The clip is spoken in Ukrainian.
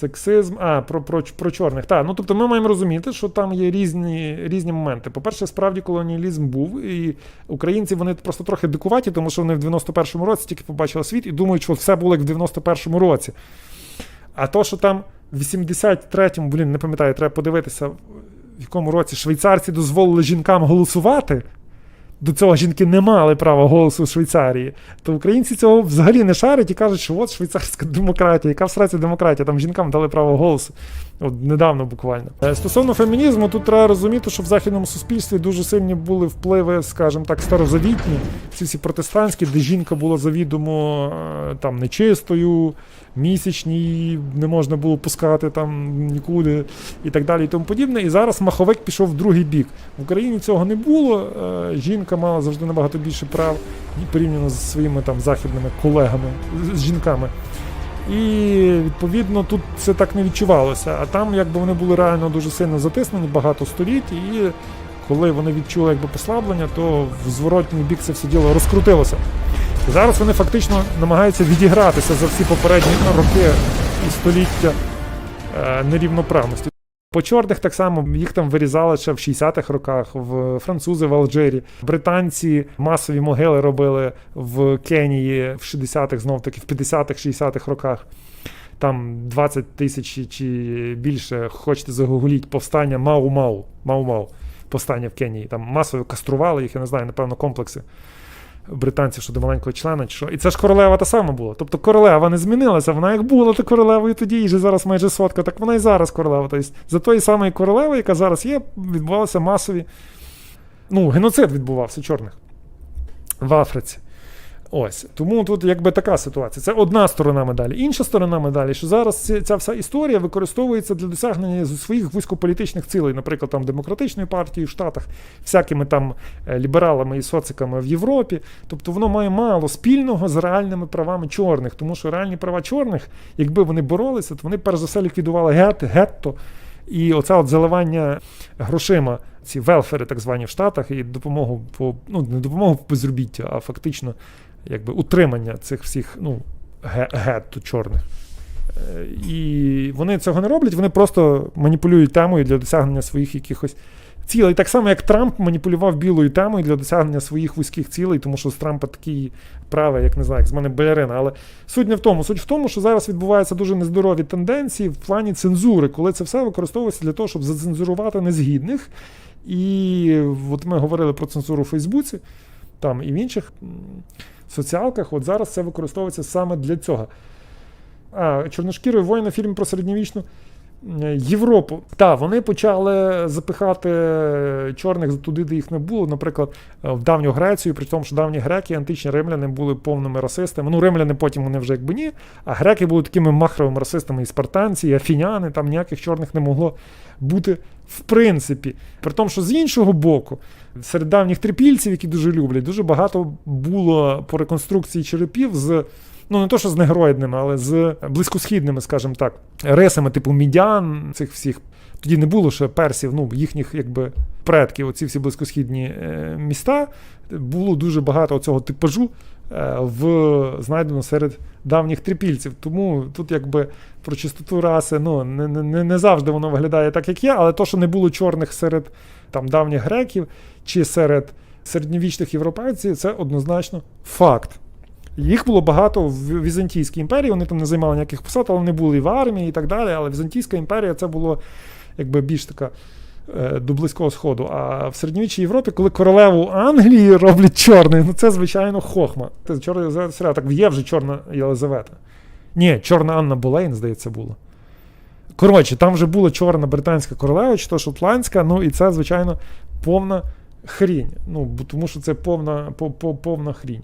Сексизм, а, про, про, про чорних. Так, ну тобто ми маємо розуміти, що там є різні, різні моменти. По-перше, справді колоніалізм був, і українці вони просто трохи дикуваті, тому що вони в 91-му році тільки побачили світ і думають, що все було як в 91-му році. А то, що там в 83-му, блін, не пам'ятаю, треба подивитися, в якому році швейцарці дозволили жінкам голосувати. До цього жінки не мали права голосу в Швейцарії, то українці цього взагалі не шарять і кажуть, що от швейцарська демократія, яка всрається демократія, там жінкам дали право голосу. От недавно буквально. Е, Стосовно фемінізму, тут треба розуміти, що в західному суспільстві дуже сильні були впливи, скажімо так, старозавітні, ці всі протестантські, де жінка була завідомо е, там нечистою, місячній, не можна було пускати там нікуди і так далі, і тому подібне. І зараз маховик пішов в другий бік. В Україні цього не було. е, Жінка мала завжди набагато більше прав порівняно з своїми там західними колегами, з жінками. І відповідно тут це так не відчувалося. А там, якби вони були реально дуже сильно затиснені багато століть, і коли вони відчули якби послаблення, то в зворотній бік це все діло розкрутилося. Зараз вони фактично намагаються відігратися за всі попередні роки і століття е, нерівноправності. По чорних так само їх там вирізали ще в 60-х роках, в французи в Алжирі, британці масові могили робили в Кенії в 60-х, знов таки в 50-х, 60-х роках. Там 20 тисяч чи більше, хочете загугліть, повстання Мау-Мау. Мау-Мау. Повстання в Кенії. Там масово кастрували їх, я не знаю, напевно, комплекси британців щодо маленького члена. Чи що. І це ж королева та сама була. Тобто королева не змінилася. Вона як була то королевою тоді, і вже зараз майже сотка, так вона і зараз королева. Тобто за тої самої королеви, яка зараз є, відбувалися масові. Ну, геноцид відбувався чорних в Африці. Ось тому тут якби така ситуація. Це одна сторона медалі. Інша сторона медалі, що зараз ця вся історія використовується для досягнення своїх вузькополітичних цілей, наприклад, там демократичної партії в Штатах, всякими там е, лібералами і социками в Європі. Тобто воно має мало спільного з реальними правами чорних, тому що реальні права чорних, якби вони боролися, то вони перш за все ліквідували гет, гетто. І оце от заливання грошима, ці велфери, так звані в Штатах, і допомогу по ну не допомогу по безробіття, а фактично якби утримання цих всіх ну, гетто чорних. Е, І вони цього не роблять, вони просто маніпулюють темою для досягнення своїх якихось цілей. Так само, як Трамп маніпулював білою темою для досягнення своїх вузьких цілей, тому що з Трампа такі права, як не знаю, як з мене балерина. Але суть не в тому. Суть в тому, що зараз відбуваються дуже нездорові тенденції в плані цензури, коли це все використовується для того, щоб зацензурувати незгідних. І от ми говорили про цензуру у Фейсбуці, там і в інших соціалках. От зараз це використовується саме для цього. А, Чорношкірий воїн фільм про середньовічну Європу. Так, вони почали запихати чорних туди, де їх не було. Наприклад, е, в давню Грецію, при тому, що давні греки, античні римляни були повними расистами. Ну, римляни потім вони вже якби ні, а греки були такими махровими расистами, і спартанці, і афіняни, там ніяких чорних не могло бути в принципі. При тому, що з іншого боку, серед давніх трипільців, які дуже люблять, дуже багато було по реконструкції черепів з. Ну, не то, що з негроїдними, але з близькосхідними, скажімо так, рисами, типу мідян, цих всіх. Тоді не було ще персів, ну, їхніх якби предків, оці всі близькосхідні е, міста. Було дуже багато цього типажу е, в, знайдено серед давніх трипільців. Тому тут якби про чистоту раси ну, не, не, не завжди воно виглядає так, як є, але то, що не було чорних серед там, давніх греків чи серед середньовічних європейців, це однозначно факт. Їх було багато в Візантійській імперії, вони там не займали ніяких посад, але вони були і в армії і так далі. Але Візантійська імперія це було якби більш така е, до Близького Сходу. А в середньовічній Європі, коли королеву Англії роблять чорною, ну це звичайно хохма. Це чорна. Так є вже чорна Єлизавета. Ні, чорна Анна Болейн, здається, була. Коротше, там вже була чорна британська королева, чи то шотландська, ну і це, звичайно, повна хрінь. Ну, тому що це повна, по- по- повна хрінь.